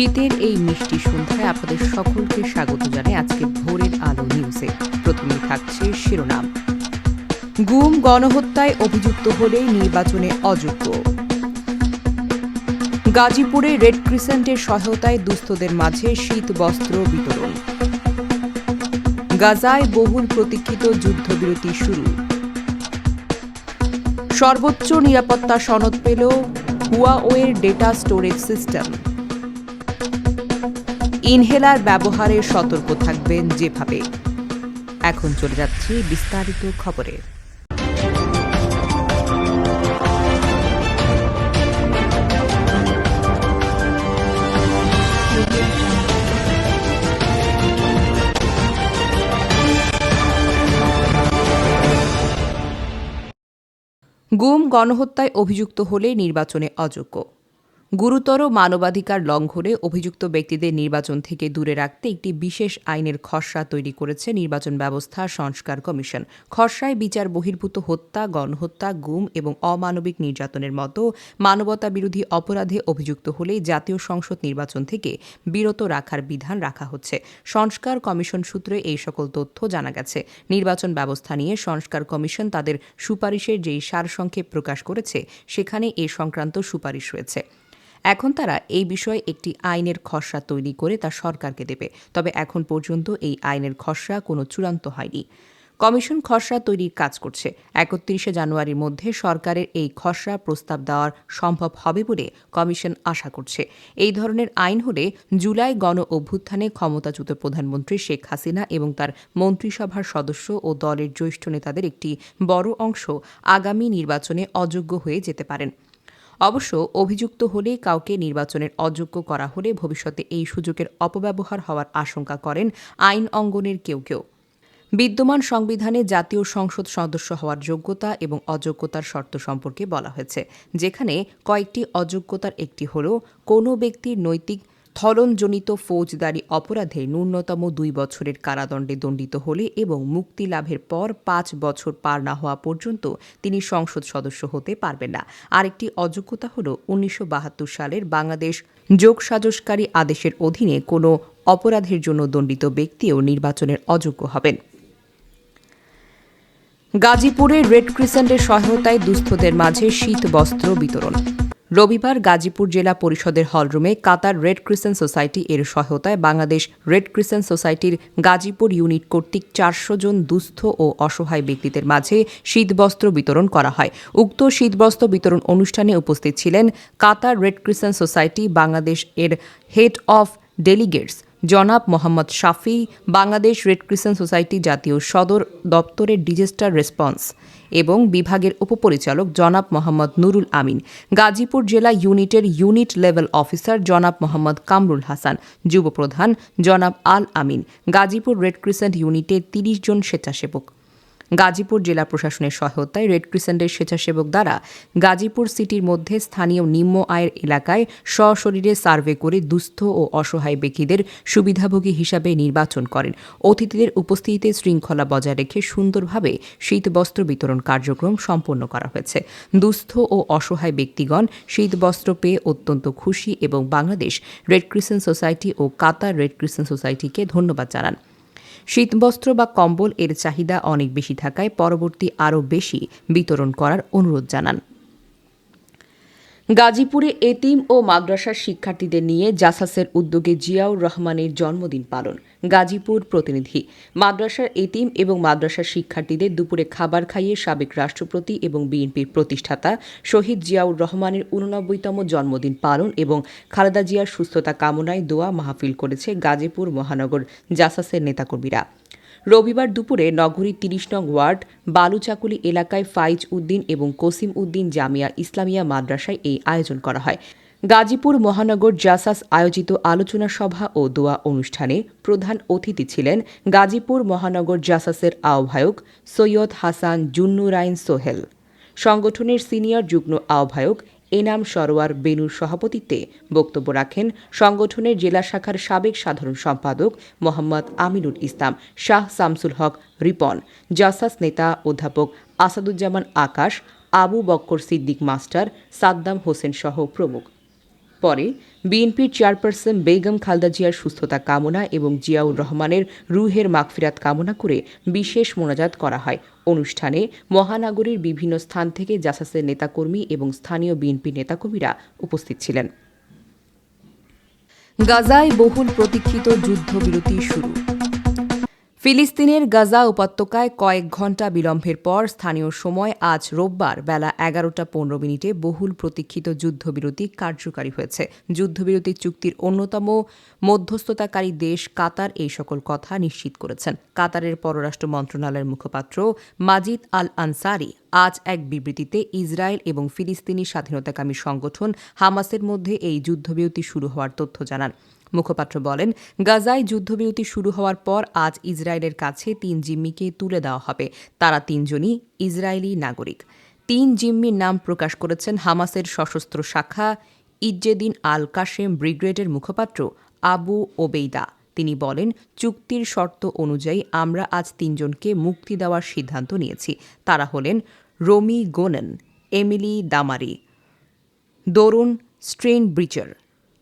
শীতের এই মিষ্টি সন্ধ্যায় আপনাদের সকলকে স্বাগত জানাই আজকে ভোরের আলো নিউজে। প্রথমে থাকছে শিরোনাম। গুম, গণহত্যায় অভিযুক্ত হলেই নির্বাচনে অযোগ্য। গাজীপুরে রেড ক্রিসেন্টের সহায়তায় দুস্থদের মাঝে শীত বস্ত্র বিতরণ। গাজায় বহুল প্রতীক্ষিত যুদ্ধবিরতি শুরু। সর্বোচ্চ নিরাপত্তা সনদ পেল হুয়াওয়ের ডেটা স্টোরেজ সিস্টেম। ইনহেলার ব্যবহারে সতর্ক থাকবেন যেভাবে। এখন চলে যাচ্ছি বিস্তারিত খবরে। গুম, গণহত্যায় অভিযুক্ত হলে নির্বাচনে অযোগ্য। গুরুতর মানবাধিকার লঙ্ঘনে অভিযুক্ত ব্যক্তিদের নির্বাচন থেকে দূরে রাখতে একটি বিশেষ আইনের খসড়া তৈরি করেছে নির্বাচন ব্যবস্থা সংস্কার কমিশন। খসড়ায় বিচার বহির্ভূত হত্যা, গণহত্যা, গুম এবং অমানবিক নির্যাতনের মতো মানবতা বিরোধী অপরাধে অভিযুক্ত হলে জাতীয় সংসদ নির্বাচন থেকে বিরত রাখার বিধান রাখা হচ্ছে। সংস্কার কমিশন সূত্রে এই সকল তথ্য জানা গেছে। নির্বাচন ব্যবস্থা নিয়ে সংস্কার কমিশন তাদের সুপারিশের যেই সারসংক্ষেপ প্রকাশ করেছে, সেখানে এ সংক্রান্ত সুপারিশ রয়েছে। এখন তারা এই বিষয়ে একটি আইনের খসড়া তৈরি করে তা সরকারকে দেবে। তবে এখন পর্যন্ত এই আইনের খসড়া কোনো চূড়ান্ত হয়নি। কমিশন খসড়া তৈরির কাজ করছে। একত্রিশে জানুয়ারির মধ্যে সরকারের এই খসড়া প্রস্তাব দেওয়ার সম্ভব হবে বলে কমিশন আশা করছে। এই ধরনের আইন হলে জুলাই গণ অভ্যুত্থানে ক্ষমতাচ্যুত প্রধানমন্ত্রী শেখ হাসিনা এবং তার মন্ত্রিসভার সদস্য ও দলের জ্যেষ্ঠ নেতাদের একটি বড় অংশ আগামী নির্বাচনে অযোগ্য হয়ে যেতে পারেন। অবশ্য অভিযুক্ত হলে কাউকে নির্বাচনের অযোগ্য করা হলে ভবিষ্যতে এই সুযোগের অপব্যবহার হওয়ার আশঙ্কা করেন আইন অঙ্গনের কেউ কেউ। বিদ্যমান সংবিধানে জাতীয় সংসদ সদস্য হওয়ার যোগ্যতা এবং অযোগ্যতার শর্ত সম্পর্কে বলা হয়েছে, যেখানে কয়েকটি অযোগ্যতার একটি হল কোনো ব্যক্তির নৈতিক থলনজনিত ফৌজদারি অপরাধে ন্যূনতম দুই বছরের কারাদণ্ডে দণ্ডিত হলে এবং মুক্তি লাভের পর পাঁচ বছর পার না হওয়া পর্যন্ত তিনি সংসদ সদস্য হতে পারবেন না। আরেকটি অযোগ্যতা হল উনিশশো বাহাত্তর সালের বাংলাদেশ যোগসাজসকারী আদেশের অধীনে কোনো অপরাধের জন্য দণ্ডিত ব্যক্তিও নির্বাচনের অযোগ্য হবেন। গাজীপুরে রেড ক্রিসেন্টের সহায়তায় দুস্থদের মাঝে শীত বস্ত্র বিতরণ। রবিবার গাজীপুর জেলা পরিষদের হলরুমে কাতার রেড ক্রিসেন্ট সোসাইটি এর সহায়তায় বাংলাদেশ রেড ক্রিসেন্ট সোসাইটির গাজীপুর ইউনিট কর্তৃক চারশো জন দুস্থ ও অসহায় ব্যক্তিদের মাঝে শীতবস্ত্র বিতরণ করা হয়। উক্ত শীতবস্ত্র বিতরণ অনুষ্ঠানে উপস্থিত ছিলেন Qatar red crescent society Bangladesh এর হেড অফ ডেলিগেটস জনাব Mohammad Shafi, Bangladesh red crescent society জাতীয় সদর দপ্তরের ডিজাস্টার রেসপন্স এবং বিভাগের উপপরিচালক জনাব মোহাম্মদ নুরুল আমিন, গাজীপুর জেলা ইউনিটের ইউনিট লেভেল অফিসার জনাব মোহাম্মদ কামরুল হাসান, যুবপ্রধান জনাব আল আমিন, গাজীপুর রেড ক্রিসেন্ট ইউনিটের তিরিশ জন স্বেচ্ছাসেবক। গাজীপুর জেলা প্রশাসনের সহায়তায় রেড ক্রিসেন্টের স্বেচ্ছাসেবক দ্বারা গাজীপুর সিটির মধ্যে স্থানীয় নিম্ন আয়ের এলাকায় সশরীরে সার্ভে করে দুস্থ ও অসহায় ব্যক্তিদের সুবিধাভোগী হিসাবে নির্বাচন করেন। অতিথিদের উপস্থিতিতে শৃঙ্খলা বজায় রেখে সুন্দরভাবে শীতবস্ত্র বিতরণ কার্যক্রম সম্পন্ন করা হয়েছে। দুস্থ ও অসহায় ব্যক্তিগণ শীতবস্ত্র পেয়ে অত্যন্ত খুশি এবং বাংলাদেশ রেড ক্রিসেন্ট সোসাইটি ও কাতার রেড ক্রিসেন্ট সোসাইটিকে ধন্যবাদ জানান। শীতবস্ত্র বা কম্বল এর চাহিদা অনেক বেশি থাকায় পরবর্তী আরও বেশি বিতরণ করার অনুরোধ জানান। গাজীপুরে এতিম ও মাদ্রাসার শিক্ষার্থীদের নিয়ে জাসাসের উদ্যোগে জিয়াউর রহমানের জন্মদিন পালন। গাজীপুর প্রতিনিধি। মাদ্রাসার এতিম এবং মাদ্রাসার শিক্ষার্থীদের দুপুরে খাবার খাইয়ে সাবেক রাষ্ট্রপতি এবং বিএনপির প্রতিষ্ঠাতা শহীদ জিয়াউর রহমানের উননব্বইতম জন্মদিন পালন এবং খালেদা জিয়ার সুস্থতা কামনায় দোয়া মাহফিল করেছে গাজীপুর মহানগর জাসাসের নেতাকর্মীরা। রবিবার দুপুরে নগরীর তিরিশ নং ওয়ার্ড বালুচাকুলি এলাকায় ফাইজ উদ্দিন এবং কসিম উদ্দিন জামিয়া ইসলামিয়া মাদ্রাসায় এই আয়োজন করা হয়। গাজীপুর মহানগর জাসাস আয়োজিত আলোচনা সভা ও দোয়া অনুষ্ঠানে প্রধান অতিথি ছিলেন গাজীপুর মহানগর জাসাসের আহ্বায়ক সৈয়দ হাসান জুন্নুরাইন সোহেল। সংগঠনের সিনিয়র যুগ্ম আহ্বায়ক এনাম সরোয়ার বেনুর সভাপতিত্বে বক্তব্য রাখেন সংগঠনের জেলা শাখার সাবেক সাধারণ সম্পাদক মোহাম্মদ আমিনুল ইসলাম, শাহ শামসুল হক, রিপন, জাসাস নেতা অধ্যাপক আসাদুজ্জামান আকাশ, আবু বক্কর সিদ্দিক মাস্টার, সাদ্দাম হোসেন সহ প্রমুখ। পরে বিএনপির চেয়ারপারসন বেগম খালদা জিয়ার সুস্থতা কামনা এবং জিয়াউর রহমানের রুহের মাগফিরাত কামনা করে বিশেষ মোনাজাত করা হয়। অনুষ্ঠানে মহানগরীর বিভিন্ন স্থান থেকে জাসাসের নেতাকর্মী এবং স্থানীয় বিএনপি নেতাকর্মীরা উপস্থিত ছিলেন। গাজায় বহুল প্রতীক্ষিত যুদ্ধবিরতি শুরু। ফিলিস্তিনের গাজা উপত্যকায় কয়েক ঘণ্টা বিলম্বের পর স্থানীয় সময় আজ রোববার বেলা এগারোটা পনেরো মিনিটে বহুল প্রতীক্ষিত যুদ্ধবিরতি কার্যকারী হয়েছে। যুদ্ধবিরতি চুক্তির অন্যতম মধ্যস্থতাকারী দেশ কাতার এই সকল কথা নিশ্চিত করেছেন। কাতারের পররাষ্ট্র মন্ত্রণালয়ের মুখপাত্র মাজিদ আল আনসারি আজ এক বিবৃতিতে ইসরায়েল এবং ফিলিস্তিনি স্বাধীনতাকামী সংগঠন হামাসের মধ্যে এই যুদ্ধবিরতি শুরু হওয়ার তথ্য জানান। মুখপাত্র বলেন, গাজায় যুদ্ধবিরতি শুরু হওয়ার পর আজ ইসরায়েলের কাছে তিন জিম্মিকে তুলে দেওয়া হবে। তারা তিনজনই ইসরায়েলি নাগরিক। তিন জিম্মির নাম প্রকাশ করেছেন হামাসের সশস্ত্র শাখা ইজ্জেদিন আল কাশেম ব্রিগেডের মুখপাত্র আবু ওবেইদা। তিনি বলেন, চুক্তির শর্ত অনুযায়ী আমরা আজ তিনজনকে মুক্তি দেওয়ার সিদ্ধান্ত নিয়েছি। তারা হলেন রোমি গোনেন, এমিলি দামারি, দরুন স্ট্রেন ব্রিচার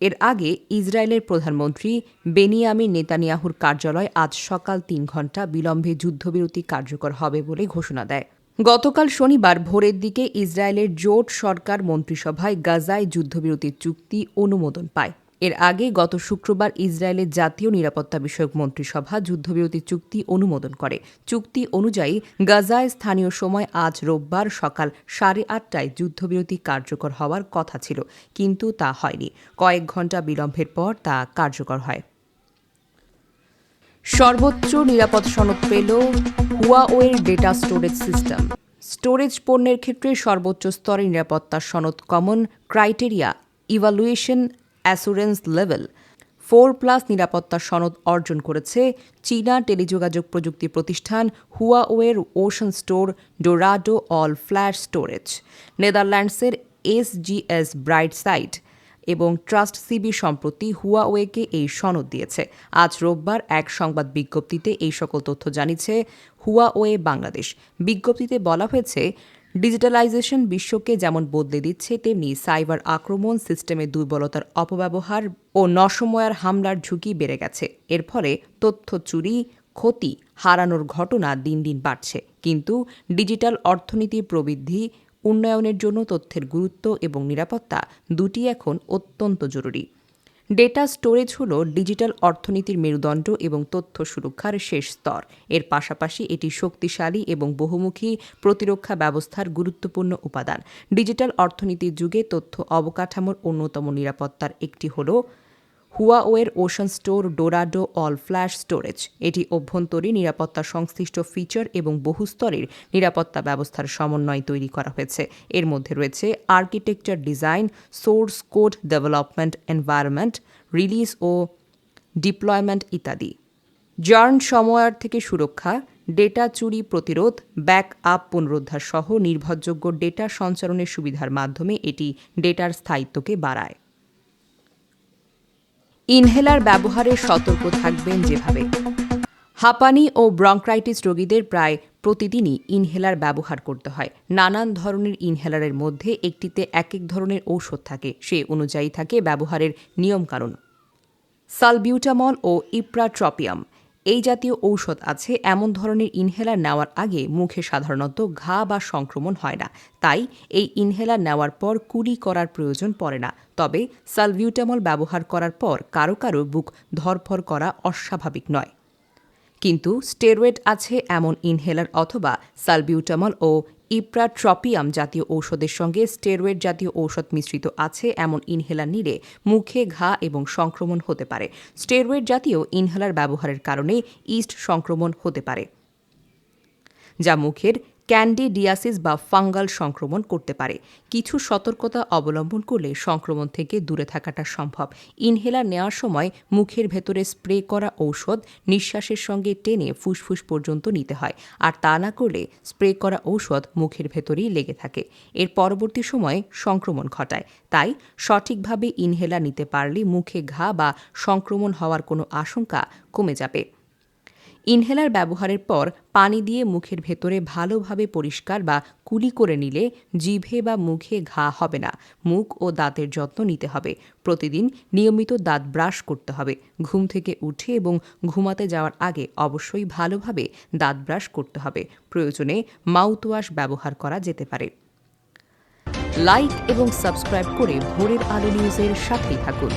এর আগে ইসরায়েলের প্রধানমন্ত্রী বেনিয়ামিন নেতানিয়াহুর কার্যালয় আজ সকাল তিন ঘণ্টা বিলম্বে যুদ্ধবিরতি কার্যকর হবে বলে ঘোষণা দেয়। গতকাল শনিবার ভোরের দিকে ইসরায়েলের জোট সরকার মন্ত্রিসভায় গাজায় যুদ্ধবিরতির চুক্তি অনুমোদন পায়। এর আগে গত শুক্রবার ইসরায়েলের জাতীয় নিরাপত্তা বিষয়ক মন্ত্রিসভা যুদ্ধবিরতি চুক্তি অনুমোদন করে। চুক্তি অনুযায়ী গাজায় স্থানীয় সময় আজ রোববার সকাল সাড়ে আটটায় যুদ্ধবিরতি কার্যকর হওয়ার কথা ছিল, কিন্তু তা হয়নি। কয়েক ঘণ্টা বিলম্বের পর তা কার্যকর হয়। সর্বোচ্চ নিরাপদ সনদ পেল হুয়াওয়ের ডেটা স্টোরেজ সিস্টেম। স্টোরেজ পণ্যের ক্ষেত্রে সর্বোচ্চ স্তরের নিরাপত্তা সনদ common criteria evaluation assurance level. Four plus নিরাপত্তা সনদ অর্জন করেছে চীনা টেলিযোগাযোগ প্রযুক্তি প্রতিষ্ঠান হুয়াওয়ের OceanStor Dorado all flash storage, নেদারল্যান্ডসের এসজিএস ব্রাইট সাইট এবং ট্রাস্ট সিবি সম্প্রতি হুয়াওয়েকে এই সনদ দিয়েছে। আজ রোববার এক সংবাদ বিজ্ঞপ্তিতে এই সকল তথ্য জানিয়েছে হুয়াওয়ে বাংলাদেশ। বিজ্ঞপ্তিতে বলা হয়েছে ডিজিটালাইজেশন বিশ্বকে যেমন বদলে দিচ্ছে, তেমনি সাইবার আক্রমণ সিস্টেমের দুর্বলতার অপব্যবহার ও নসময়ার হামলার ঝুঁকি বেড়ে গেছে। এর ফলে তথ্য চুরি, ক্ষতি, হারানোর ঘটনা দিন দিন বাড়ছে। কিন্তু ডিজিটাল অর্থনীতি প্রবৃদ্ধি, উন্নয়নের জন্য তথ্যের গুরুত্ব এবং নিরাপত্তা দুটি এখন অত্যন্ত জরুরি। ডেটা স্টোরেজ হল ডিজিটাল অর্থনীতির মেরুদণ্ড এবং তথ্য সুরক্ষার শেষ স্তর। এর পাশাপাশি এটি শক্তিশালী এবং বহুমুখী প্রতিরক্ষা ব্যবস্থার গুরুত্বপূর্ণ উপাদান। ডিজিটাল অর্থনীতির যুগে তথ্য অবকাঠামোর অন্যতম নিরাপত্তার একটি হল হুয়াওয়ের OceanStor, Dorado, all flash storage. এটি অভ্যন্তরীণ নিরাপত্তা সংশ্লিষ্ট ফিচার এবং বহুস্তরের নিরাপত্তা ব্যবস্থার সমন্বয় তৈরি করা হয়েছে। এর মধ্যে রয়েছে architecture design, source code development environment, release ও ডিপ্লয়মেন্ট ইত্যাদি। জার্ন সময়ার থেকে সুরক্ষা, ডেটা চুরি প্রতিরোধ, ব্যাক আপ পুনরুদ্ধার সহ নির্ভরযোগ্য ডেটা সঞ্চারণের সুবিধার মাধ্যমে এটি ডেটার স্থায়িত্বকে বাড়ায়। ইনহেলার ব্যবহারে সতর্ক থাকবেন যেভাবে। হাঁপানি ও ব্রঙ্ক্রাইটিস রোগীদের প্রায় প্রতিদিনই ইনহেলার ব্যবহার করতে হয়। নানান ধরনের ইনহেলারের মধ্যে একটিতে এক এক ধরনের ঔষধ থাকে, সে অনুযায়ী থাকে ব্যবহারের নিয়মকানুন। সালবিউটামল ও ইপ্রাট্রপিয়াম। এই জাতীয় ঔষধ আছে, এমন ধরনের ইনহেলার নেওয়ার আগে মুখে সাধারণত ঘা বা সংক্রমণ হয় না। তাই এই ইনহেলার নেওয়ার পর কুলি করার প্রয়োজন পড়ে না। তবে সালভিউটামল ব্যবহার করার পর কারও কারও বুক ধরফর করা অস্বাভাবিক নয়। কিন্তু স্টেরয়েড আছে এমন ইনহেলার অথবা সালবিউটামল ও ইপ্রাট্রপিয়াম জাতীয় ঔষধের সঙ্গে স্টেরয়েড জাতীয় ঔষধ মিশ্রিত আছে, এমন ইনহেলার নিলে মুখে ঘা এবং সংক্রমণ হতে পারে। স্টেরয়েড জাতীয় ইনহেলার ব্যবহারের কারণে ইস্ট সংক্রমণ হতে পারে, যা মুখের ক্যান্ডিডিয়াসিস বা ফাঙ্গাল সংক্রমণ করতে পারে। কিছু সতর্কতা অবলম্বন করলে সংক্রমণ থেকে দূরে থাকাটা সম্ভব। ইনহেলার নেওয়ার সময় মুখের ভেতরে স্প্রে করা ঔষধ নিঃশ্বাসের সঙ্গে টেনে ফুসফুস পর্যন্ত নিতে হয়। আর তা না করলে স্প্রে করা ঔষধ মুখের ভেতরেই লেগে থাকে। এর পরবর্তী সময়ে সংক্রমণ ঘটায়। তাই সঠিকভাবে ইনহেলার নিতে পারলে মুখে ঘা বা সংক্রমণ হওয়ার কোনো আশঙ্কা কমে যাবে। ইনহেলার ব্যবহারের পর পানি দিয়ে মুখের ভেতরে ভালোভাবে পরিষ্কার বা কুলি করে নিলে জিভে বা মুখে ঘা হবে না। মুখ ও দাঁতের যত্ন নিতে হবে। প্রতিদিন নিয়মিত দাঁত ব্রাশ করতে হবে। ঘুম থেকে উঠে এবং ঘুমাতে যাওয়ার আগে অবশ্যই ভালোভাবে দাঁত ব্রাশ করতে হবে। প্রয়োজনে মাউথওয়াশ ব্যবহার করা যেতে পারে। লাইক এবং সাবস্ক্রাইব করে ভোরের আলো নিউজের সাথেই থাকুন।